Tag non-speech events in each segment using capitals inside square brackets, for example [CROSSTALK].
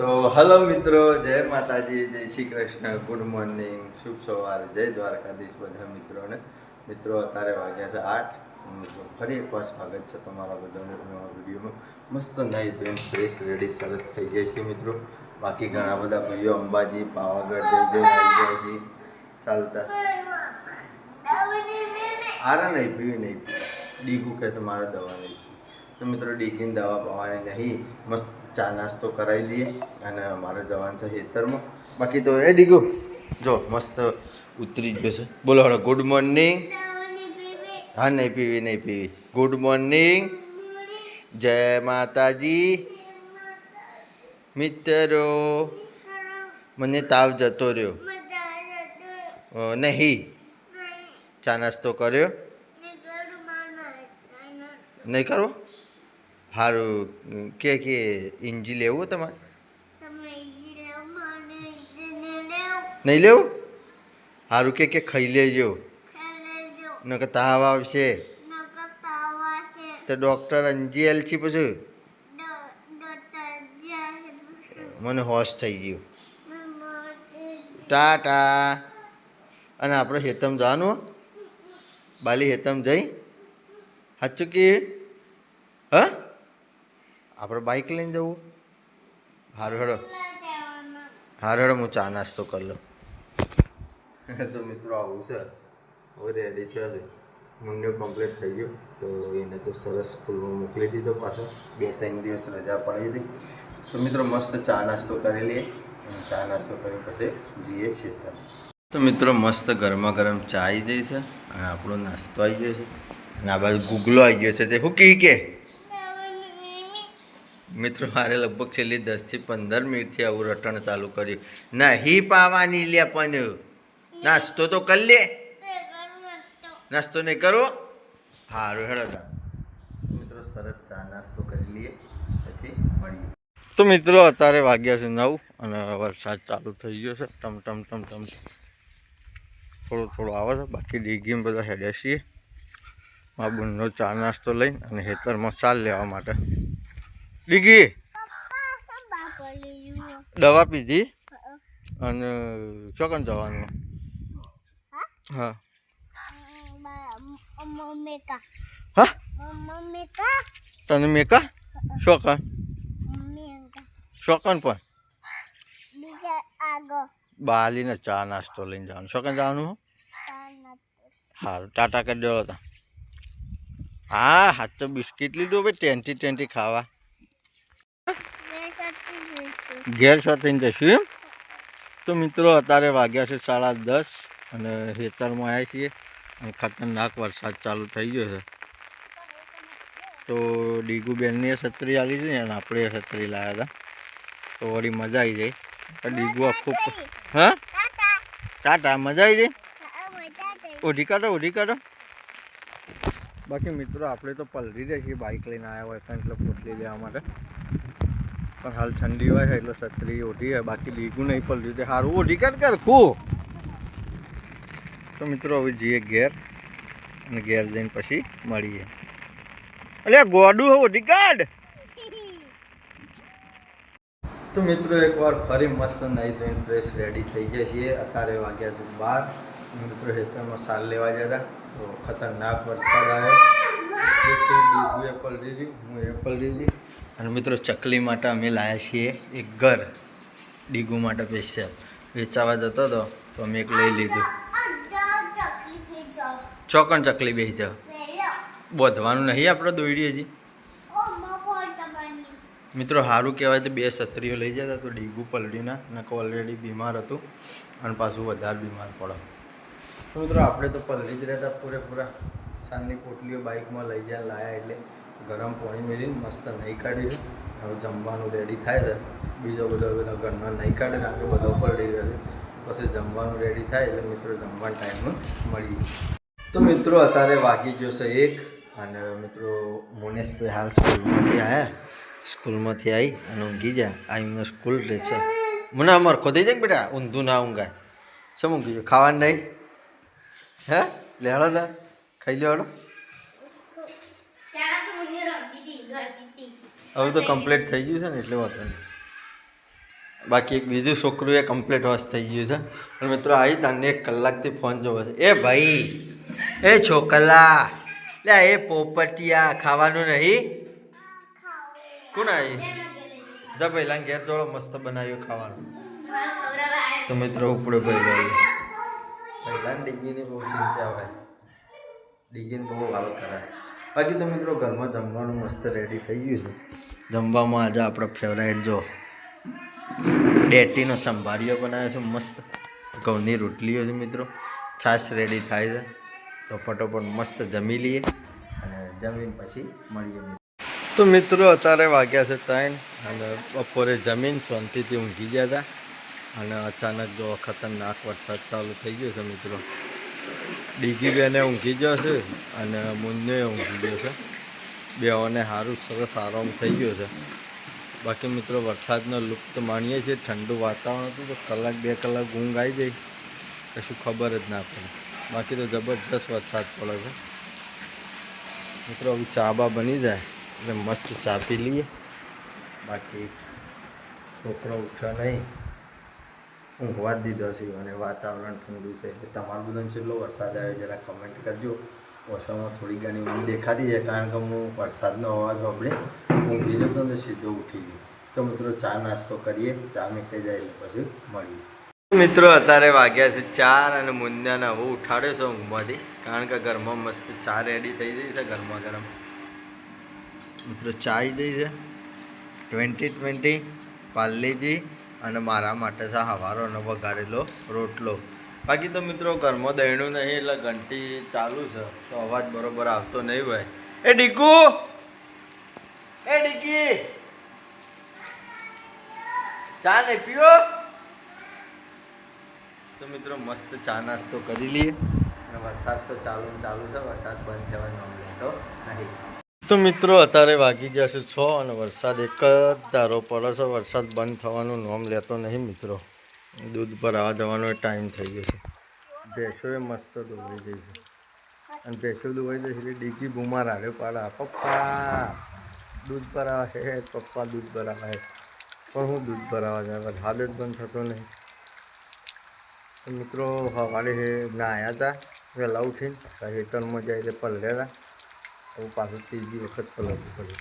તો હલો મિત્રો, જય માતાજી, જય શ્રી કૃષ્ણ, ગુડ મોર્નિંગ, શુભ સવાર, જય દ્વારકાધીશ બધા મિત્રોને. મિત્રો, અત્યારે વાગ્યા છે આઠ. ફરી એકવાર સ્વાગત છે તમારા બધાને વિડીયોમાં. મસ્ત નાઈ ધોઈને ફ્રેશ રેડી સરસ થઈ જાય છે મિત્રો. બાકી ઘણા બધા ભાઈઓ અંબાજી, પાવાગઢ જઈ છે ચાલતા. આરા નહીં પીવી નહીં પીવી. ડીગું કહે છે, મારે દવા નહીં તો મિત્રો, ડીગીની દવા પાવાની નહીં. મસ્ત ચા નાસ્તો કરાવી દઈએ અને મારે જવાનું છે ખેતરમાં. બાકી તો એ ડીગો જો મસ્ત ઉતરી જ જશે બોલો હળો ગુડ મોર્નિંગ હા નહીં પીવી નહીં પીવી. ગુડ મોર્નિંગ જય માતાજી. મિત્રો મને તાવ જતો રહ્યો. નહીં. ચા નાસ્તો કર્યો? નહીં કરો? સારું કે કે ઇંજી લેવું તમારે? નહીં લેવું. સારું કે કે ખાઈ લેજો. નકર તાવ આવશે. તો ડૉક્ટર અંજી એલ છે પછી? મને હોશ થઈ ગયું. ટાટા. અને આપણે હેતમ જવાનું બાલી હેતમ જઈ. સાચું કે? હા? આપણે બાઇક લઈને જવું? હારું હેડો. હારું હેડો હું ચા નાસ્તો કરી લઉં. [LAUGHS] તો મિત્રો આવું છે. હવે રેડી થયો છે. મુંડ્યો કમ્પ્લીટ થઈ ગયો. તો એને તો સરસ સ્કૂલમાં મોકલી દીધો પાછો. બે ત્રણ દિવસ રજા પડી હતી. તો મિત્રો મસ્ત ચા નાસ્તો કરી લઈએ. ચા નાસ્તો કરી પછી જઈએ છીએ તો મિત્રો મસ્ત ગરમા ગરમ ચા આવી જઈ છે. અને આપણો નાસ્તો આવી ગયો છે. અને આ બાજુ ગુગલો આવી ગયો છે. તે શું કહી કે? મિત્રો, મારે લગભગ છેલ્લી દસથી પંદર મિનિટથી આવું રટણ ચાલુ કર્યું. ના હી પાવાની લે પણ. નાસ્તો તો કરી લે. નાસ્તો નહીં કરો? સારું હેડો મિત્રો, સરસ ચા નાસ્તો કરી લઈએ, પછી મળીએ. તો મિત્રો, અત્યારે વાગ્યા છે નવ અને વરસાદ ચાલુ થઈ ગયો છે. ટમ ટમ ટમ ટમ. થોડો થોડો આવે છે. બાકી ડીગીમાં બધા હેડ્યા છીએ. મારા બુનનો ચા નાસ્તો લઈને અને હેતરમાં ચાલ લેવા માટે. ડીગી. દવા પીધી? અને ચોકન જવાનું. હા. હા? તને મેકા? શોકન? શોકન પણ? બાલીને ચા નાસ્તો લઈને જવાનું. શોકન જવાનું હો? સારું ટાટા કરી દેવો તા હા, હાથ તો બિસ્કિટ લીધું ભાઈ ટેન્ટી ટેન્ટી ખાવા. ઘેર સાથે જશું એમ તો મિત્રો, અત્યારે વાગ્યા છે સાડા દસ અને ખેતરમાં આવ્યા છીએ. અને ખતરનાક વરસાદ ચાલુ થઈ ગયો છે. તો ડીગુબેનની છત્રી આવી હતી ને, અને આપણે છત્રી લાવ્યા હતા. તો વળી મજા આવી જાય ડીગુ આખું હા? ટાટા, મજા આવી જાય ઓઢી કાઢો ઓઢી કાઢો. બાકી મિત્રો, આપણે તો પલરી જાય છીએ બાઇક લઈને આવ્યા હોય એટલે પોટલી લેવા માટે. પણ હાલ ઠંડી હોય એટલે છત્રી ઓઢી હોય બાકી લીગું નહીં પલર્યું તે સારું ઓઢી કાઢ કર ખું તો મિત્રો, હવે જઈએ ઘેર અને ઘેર જઈને પછી મળીએ. અલે ગોડું ઓઢી કાઢ. [LAUGHS] તો મિત્રો, એકવાર ફરી મસ્ત નહીં ધોઈને ડ્રેસ રેડી થઈ ગયા છીએ. અત્યારે વાગ્યા છે બાર. મિત્રો, હેતરમાં સાલ લેવા હતા. તો ખતરનાક વરસાદ આવ્યો એપલ લીધી હું એપલ લીધી અને મિત્રો ચકલી માટે અમે લાવ્યા છીએ એક ઘર. ડીગુ માટે સ્પેશિયલ વેચાવા જતો હતો, તો અમે એક લઈ લીધું. ચોકણ ચકલી બેસી જાવ બોધવાનું નહીં આપણે દોડી હજી? મિત્રો સારું કહેવાય તો બે છત્રીઓ લઈ જતા તો ડીગુ પલડીના નકો ઓલરેડી બીમાર હતું અને પાછું વધારે બીમાર પડે. મિત્રો આપણે તો પલડી જ રહેતા પૂરેપૂરા. સાંજની પોટલીઓ બાઇકમાં લઈ જાય, લાયા એટલે. ગરમ પાણી મેળવીને મસ્ત નહીં કાઢ્યું. હવે જમવાનું રેડી થાય છે. બીજો બધો બધા ઘરમાં નહીં કાઢે આપણે બધો પડી રહ્યો છે. પછી જમવાનું રેડી થાય એટલે મિત્રો જમવાના ટાઈમમાં મળી તો મિત્રો અત્યારે વાગી ગયો છે એક અને મિત્રો મુનેશભાઈ હાલ સ્કૂલમાંથી આવ્યા સ્કૂલમાંથી આવી અને ઊંઘી જાય આ એમનો સ્કૂલ રહે છે. મને, અમાર ખોદી જાય બેટા? ઊંધું ના ઊંઘાય. શું ઊંઘી ગયો ખાવાનું નહીં? હે? લેવાડો તાર. ખાઈ લે હળો શાળા તો મને રમતી હતી ગળતી હતી હવે તો કમ્પ્લીટ થઈ ગયું છે ને, એટલે વાંધો નહીં. બાકી એક બીજું છોકરું એ કમ્પ્લીટ વોશ થઈ ગયું છે. અને મિત્રો આવી તને એક કલાકથી ફોન જોવો છે. એ ભાઈ, એ છોકલા, લે, એ પોપટિયા ખાવાનું નહીં? કોણ આવી જા પહેલાં ઘેર જોડો મસ્ત બનાવ્યું ખાવાનું. તો મિત્રો, ઉપડે ભાઈ પહેલાં ડીગીની બહુ ચિંતા હોય. ડીગીને બહુ વાલ કરાય બાકી તો મિત્રો ઘરમાં જમવાનું મસ્ત રેડી થઈ ગયું છે. જમવામાં આજે આપણો ફેવરાઇટ જો ડેટીનો સંભાળીઓ બનાવ્યો છે મસ્ત. ઘઉંની રોટલીઓ છે મિત્રો. છાશ રેડી થાય છે. તો ફટોફટ મસ્ત જમી લઈએ અને જમીન પછી મળીએ મિત્રો. તો મિત્રો અત્યારે વાગ્યા છે ત્રણ અને બપોરે જમીન શાંતિથી ઊંઘી ગયા હતા. અને અચાનક જો ખતરનાક વરસાદ ચાલુ થઈ ગયો છે મિત્રો. ડીગી બેને ઊંઘી ગયો છે અને મુન્ને ઊંઘી ગયો છે. બેઓને સારું સરસ આરામ થઈ ગયો છે. બાકી મિત્રો વરસાદનો લુપ્ત માણીએ છીએ. ઠંડુ વાતાવરણ હતું તો કલાક બે કલાક ઊંઘ આવી જાય કશું ખબર જ ના પડે. બાકી તો જબરજસ્ત વરસાદ પડે છે. મિત્રો હવે ચા બા બની જાય એટલે મસ્ત ચા પી લઈએ. બાકી છોકરો ઉઠ્યો નહીં. ઊંઘવા જ દીધો છે અને વાતાવરણ ઠંડુ છે. તમારું બધાને કેટલો વરસાદ આવ્યો, જરા કમેન્ટ કરજો. ઓછામાં થોડી ઘણી ઊંઘ દેખાતી છે, કારણ કે હું વરસાદનો અવાજ સાંભળે ઊંઘી જતો ને સીધો ઉઠી ગયો. તો મિત્રો ચા નાસ્તો કરીએ, ચા નીકળી જાય એટલે પછી મળીએ. મિત્રો અત્યારે વાગ્યા છે ચાર અને મુંદાને હવે ઉઠાડ્યો છે ઊંઘમાંથી, કારણ કે ઘરમાં મસ્ત ચા રેડી થઈ ગઈ છે ગરમા ગરમ. મિત્રો ચા આવી ગઈ છે. ટ્વેન્ટી ટ્વેન્ટી પાર્લેજી અને મારા માટે છે વઘારેલો રોટલો. બાકી તો મિત્રો ઘરમાં દહીણું નહીં, એટલે ઘંટી ચાલુ છે. તો અવાજ બરોબર આવતો નહીં હોય. એ ડીકુ! એ ડીકી! ચા ને પીઓ? તો મિત્રો મસ્ત ચા નાસ્તો કરી લઈએ. અને વરસાદ તો ચાલુ ચાલુ છે, વરસાદ બંધ થવાનો નામ તો નહીં. તો મિત્રો, અત્યારે વાગી ગયા છે છ અને વરસાદ એક જ ધારો પડે છે. વરસાદ બંધ થવાનું નોમ લેતો નહીં મિત્રો. દૂધ પર આવવા જવાનો ટાઈમ થઈ ગયો છે. ભેંસોએ મસ્ત દોવાઈ ગઈ છે. અને ભેંસો દોવાઈ જાય એટલે ડીકી ભૂમા રાડ્યો પાડા. પપ્પા, દૂધ પર છે. પપ્પા, દૂધ પર આવે પણ હું દૂધ ભરાવા જાય? વરસાદ જ બંધ થતો નહીં. મિત્રો સવારે નાહ્યા હતા વહેલા ઉઠીને ખેતરમાં એટલે પલળેલા હું પાછું ત્રીજી વખત પલળવું પડે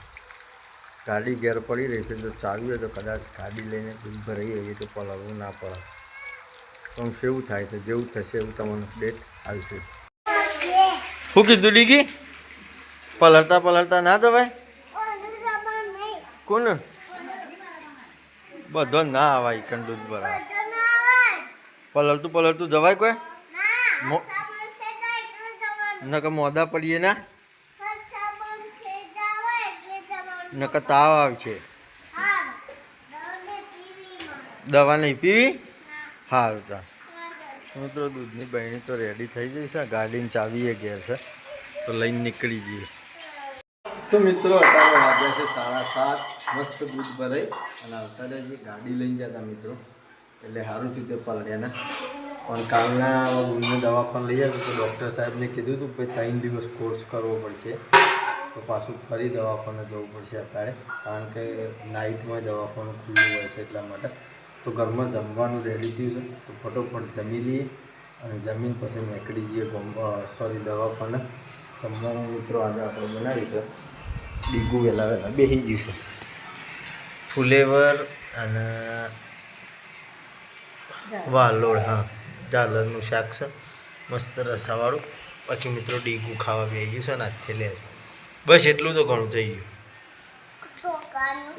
ગાડી ઘેર પડી રહી છે, જો ચાવી હોય તો કદાચ ગાડી લઈને દૂધ ભરાઈ હોઈએ તો પલળવું ના પડે. પણ કેવું થાય છે, જેવું થશે એવું તમને ડેટ આવશે. શું કીધું ડીગી? પલળતા પલળતા ના દવાય કોણ? બધો ના આવાય કણ દૂધ ભરાય પલળતું પલળતું જવાય કોઈ? નકર મોદા પડીએ ના? નકર તાવ આવશે. દવા નહીં પીવી? સારું તા મિત્રો, દૂધની બહેણી તો રેડી થઈ જઈ છે. ગાડીની ચાવીએ ઘેર છે. તો લઈને નીકળી જઈએ. તો મિત્રો, અત્યારે વાગ્યા છે સાડા સાત. મસ્ત દૂધ ભરાઈ. અને અત્યારે જે ગાડી લઈને જતા મિત્રો. એટલે સારું થયું તે પલળ્યાના. પણ કાલના ઊંઘની પણ લઈ જતો તો ડૉક્ટર સાહેબને કીધું હતું કે ત્રણ દિવસ કોર્સ કરવો પડશે. તો પાછું ફરી દવાખાને જવું પડશે અત્યારે કારણ કે નાઇટમાં દવાખાનું ખુલ્લું હોય છે એટલા માટે. તો ઘરમાં જમવાનું રેડી થયું છે તો ફટોફટ જમી લઈએ અને જમીન પછી નીકળી જઈએ સોરી દવાખાને. જમવાનું મિત્રો આજે આપણે બનાવી છે. ડીગું વહેલા વહેલા બેસી ગયું છે. ફુલેવર અને વાલોડ હા. ઝાલરનું શાક છે. મસ્ત રસાવાળું. પછી મિત્રો ડીગું ખાવા બેસી ગયું છે અને હાથથી લે છે બસ એટલું તો ઘણું થઈ ગયું.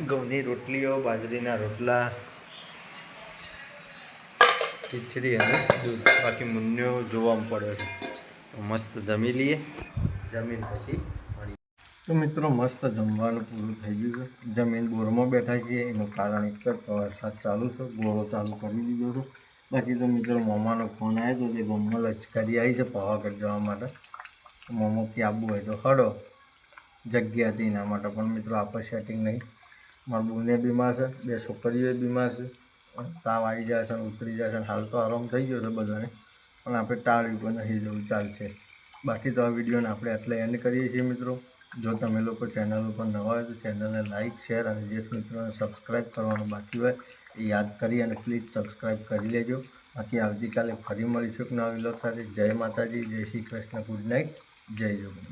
ઘઉંની રોટલીઓ, બાજરીના રોટલા, ખીચડી અને દૂધ. બાકી મુન્યો જોવામાં પડ્યો છે. મસ્ત જમી લઈએ. જમીન પછી તો મિત્રો, મસ્ત જમવાનું પૂરું થઈ ગયું છે. જમીન બોરમાં બેઠા છીએ. એનું કારણ એક જ વરસાદ ચાલુ છે. બોરો ચાલુ કરી દીધો છે. બાકી તો મિત્રો, મોમાનો ફોન આવ્યો હતો તે ગમમાં લચકારી આવી છે પાવાગઢ જવા માટે. મોમો કે આવવું હોય તો હડો જગ્યા હતી એના માટે પણ મિત્રો આપણે સેટિંગ નહીં. મારા બુને બીમાર છે, બે છોકરીઓ બીમાર છે. તાવ આવી જાય છે ઉતરી જાય છે હાલ તો આરામ થઈ ગયો છે બધાને. પણ આપણે ટાળ્યું પણ નહીં જવું ચાલશે. બાકી તો આ વિડીયોને આપણે એટલે એન્ડ કરીએ છીએ મિત્રો. જો તમે લોકો ચેનલ ઉપર નવા હોય તો ચેનલને લાઇક શેર અને જે મિત્રોને સબસ્ક્રાઈબ કરવાનું બાકી હોય એ યાદ કરી અને પ્લીઝ સબસ્ક્રાઈબ કરી લેજો. બાકી આવતીકાલે ફરી મળીશું નવા વિલોક સાથે. જય માતાજી, જય શ્રી કૃષ્ણ, ગુડ નાઇટ જય જોગણી